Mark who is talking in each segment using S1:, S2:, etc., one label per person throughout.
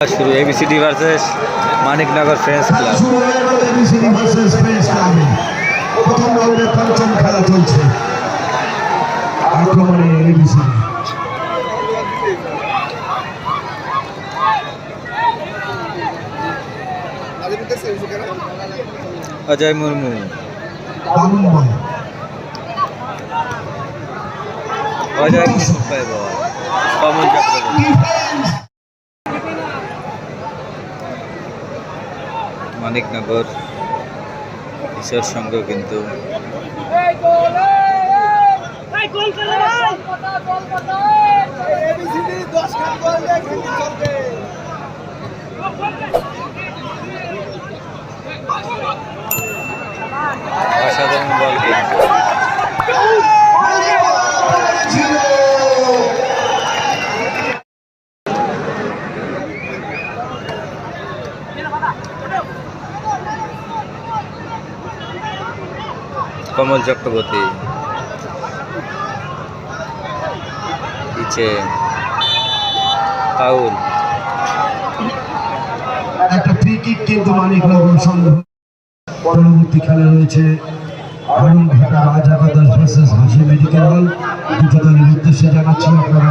S1: শুরু A B C D versus Maniknagar friends club
S2: A B C D versus friends ক্লাবে প্রথম রাউন্ডে পঞ্চম খেলা চলছে আক্রমণে A B C D
S1: Ajay Murmu. Ajay Murmu. Kamal Chakraborty. Maniknagar ঈশ্বর সঙ্গ কিন্তু অসাধারণ বল কিন্তু
S2: ছিল
S1: কমল চক্রবর্তী। পিছে পাউল
S2: একটা ফ্রি কিক কিন্তু মানিকনগর সংঘ পরবর্তী খেলা রয়েছে অরুণ ঘাটা রাজা ভার্সেস হাসি মেডিকেল হল দুটো দলের উদ্দেশ্যে জানাচ্ছি আপনারা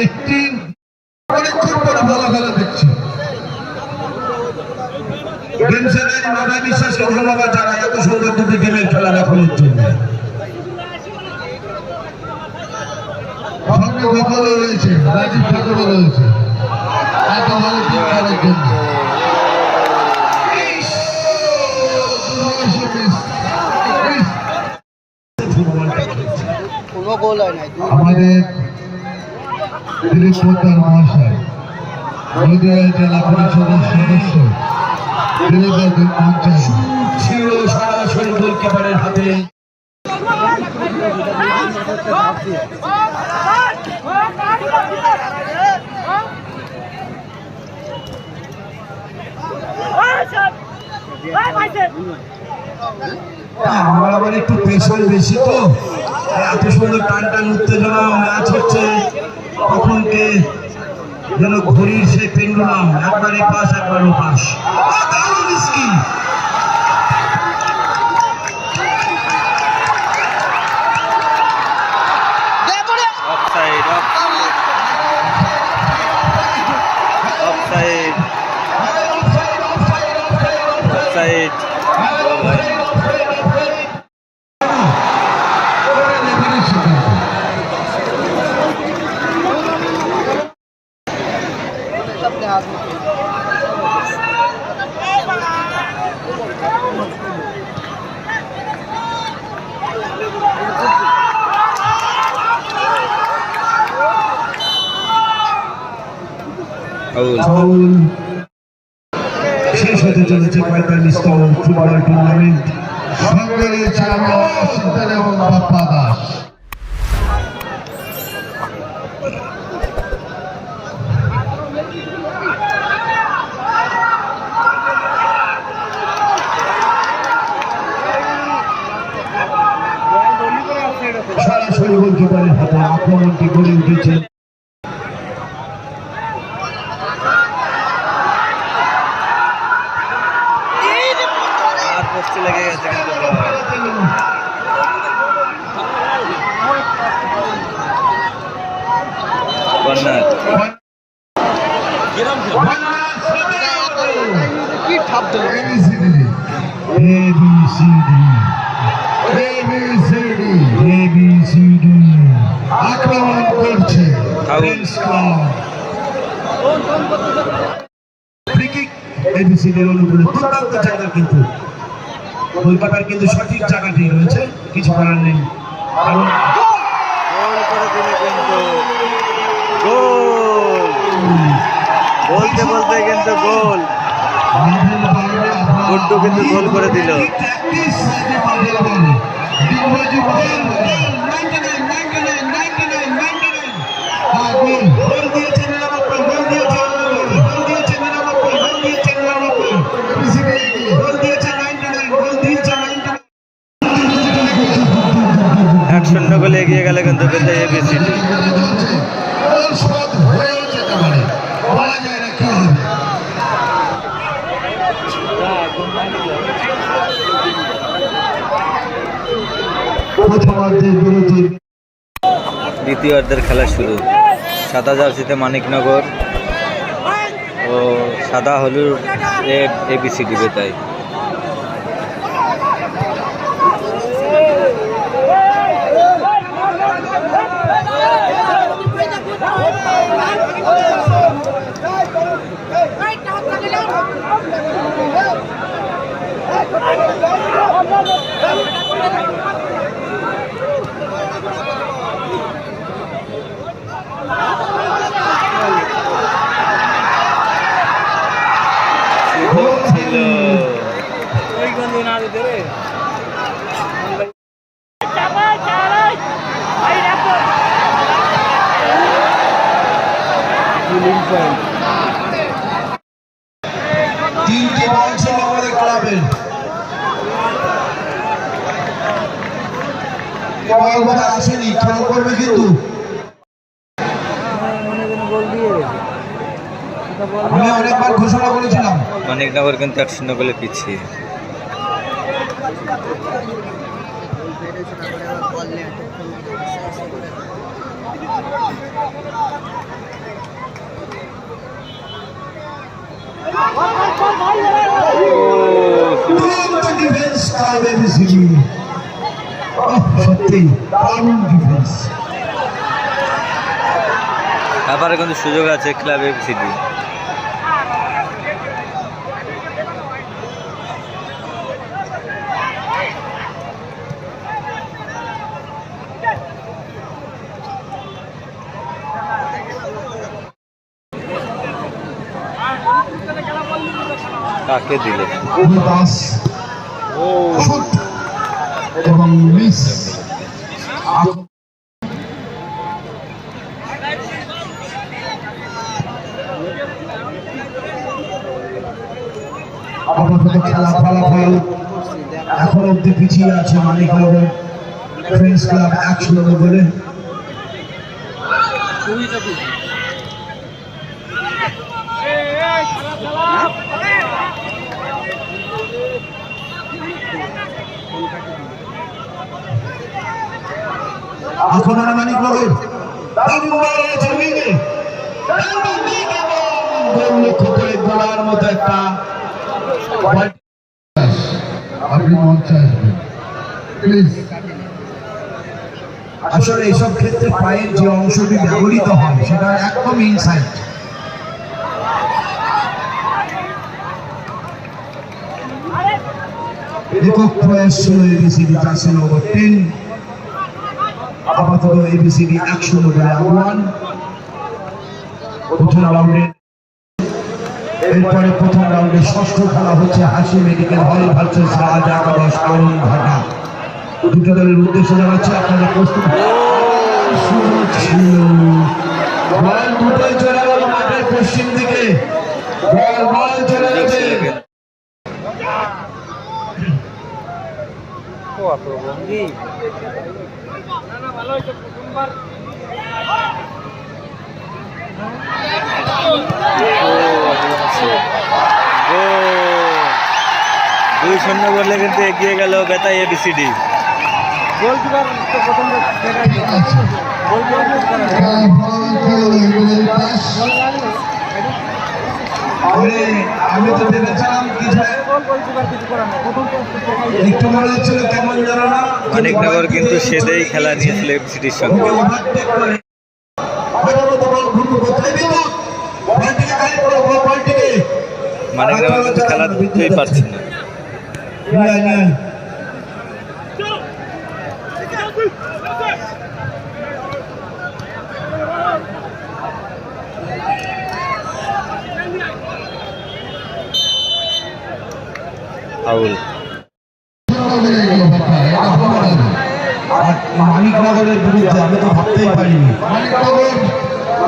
S2: একটি অনেকক্ষণ পরে ভালো খেলা দেখছি সঙ্গে রয়েছে রাজীব ঠাকুরও রয়েছে। এত ভালো টিম খেলার জন্য। আমাদের দিলীপ পোদ্দার মহাশয়, নদীয়া জেলা পরিষদের সদস্য সরাসরি গোলকিপারের হাতে। আমার আবার একটু প্রেশার বেশি তো। এত সুন্দর টান টান উত্তেজনা ম্যাচ হচ্ছে। কখন কে যেন ঘড়ির সে পেন্ডুলাম, একবার এ পাশ, একবার ও পাশ ও, দারুণ skill
S1: offside offside side
S2: Owl. Owl. হতে চলেছে পঁয়তাল্লিশতম ফুটবল টুর্নামেন্ট সঙ্গে রয়েছে এবং বাপ্পা দাস সরাসরি গোলকিপারের হাতে আক্রমণটি গড়ে উঠেছে। আক্রমণ করছে এবিসিডির অনুকূলে দুর্দান্ত জায়গা কিন্তু গোলকিপার কিন্তু সঠিক জায়গাতেই রয়েছে কিছু করার নেই কারণ
S1: গোল বলতে বলতে কিন্তু গোল গুড্ডু কিন্তু গোল করে দিল।
S2: প্র্যাকটিস সাইডে মাঠের বাইরে। ডিগবাজি বল, গোল, 99, প্রথমার্ধের বিরতির
S1: দ্বিতীয় অর্ধের খেলা শুরু সাদা জার্সিতে মানিকনগর ও সাদা হলুদ রেড এবিসিডি বেতায় সুযোগ ছিল
S2: তিনটি বল ছিল আমাদের ক্লাবের বল আসেনি খেয়াল করবে কিন্তু। আমি অনেকবার ঘোষণা করেছিলাম।
S1: মানিকনগর কিন্তু এক শূন্য গোলে পিছিয়ে
S3: বল নিয়ে
S2: দুরন্ত ডিফেন্স ক্লাবের সিটি সত্যি দারুণ ডিফেন্স
S1: তারপরে কিন্তু সুযোগ আছে ক্লাব এবিসিডি কাকে দিল?
S2: দাস এবং মিস আপাতত খেলা ফলাফল এখন অব্দি পিছিয়ে আছে মানিকনগর ফ্রেন্ডস ক্লাব এক শূন্য বলে এখন আর মানিকনগর দারুণ বল রয়েছে উইংয়ে দারুণ দিক এবং গোল লক্ষ্য করে গোলার মতো একটা আপনি মঞ্চে আসবেন প্লিজ আসলে এইসব ক্ষেত্রে পায়ের যে অংশটি ব্যবহৃত হয়, সেটা একদম ইনসাইড একক প্রয়াস A B C D jersey number ten আপাতত এবিসিডি একশো নব্বই আহ্বান প্রথম রাউন্ডে এরপরে প্রথম রাউন্ডে ষষ্ঠ খেলা হচ্ছে হাসি মেডিকেল হল ভার্সেস রাজ টাউন ঘাটা দুটো দলের উদ্দেশ্যে জানাচ্ছে, আপনাদের প্রস্তুত। পশ্চিম দিকে।
S1: কিন্তু। দুই শূন্য গোলে কিন্তু এগিয়ে গেল বেতাই এবিসিডি
S2: আমি আমি তো ভেবেছিলাম কিছু না।
S1: মানিকনগর কিন্তু সেদেই খেলা নিয়েছিল এফসিটির সঙ্গে।
S2: মানে
S1: মানিকনগর কিন্তু খেলা ধরতেই পারছে না। ফাউল
S2: মানিকনগরের বিরুদ্ধে আমি তো ভাবতেই পারিনি।
S4: মানিকনগর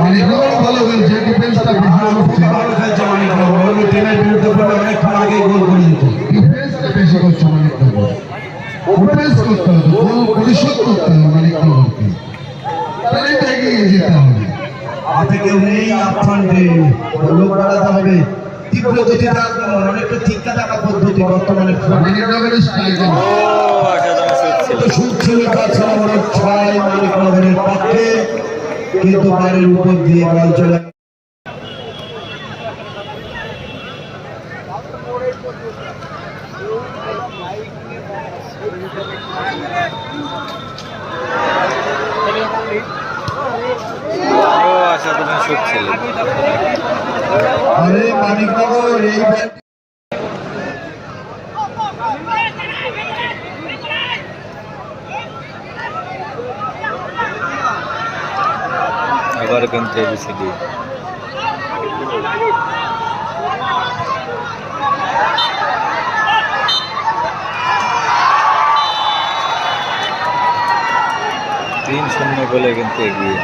S4: মানিকনগর ভালো খেলছে ডিফেন্সটা বেশি
S2: খুব ভালো খেলছে মানিকনগর অন্য টিমের বিরুদ্ধে বলে অনেকক্ষণ আগে গোল করে দিত।
S4: ডিফেন্সটা বেশি করছে মানিকনগর। ডিফেন্স করতে হবে গোল পরিশোধ করতে হবে মানিকনগরকে। তাহলেই এগিয়ে যেতে হবে।
S2: হাতে কেউ নেই আফ্রান্টে লোক বাড়াতে হবে। গতিতে আক্রমণ অনেকটা টিকা থাকা পদ্ধতি বর্তমানে
S4: মানিকনগরের স্ট্রাইকার
S1: ও অসাধারণ শুট ছিল।
S2: তো সুখ ছিল কাছে আমাদের পক্ষে কিন্তু বাড়ির উপর দিয়ে বল চলে।
S1: অসাধারণ শুট ছিল
S2: আরে মানিকনগর এই ব্যাট
S1: আবার কিন্তু এবিসিডি। তিন শূন্য গোলে কিন্তু এগিয়ে।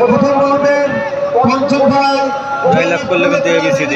S2: প্রথম পর্বের পঞ্চম খেলায়
S1: জয়লাভ করলে কিন্তু ABCD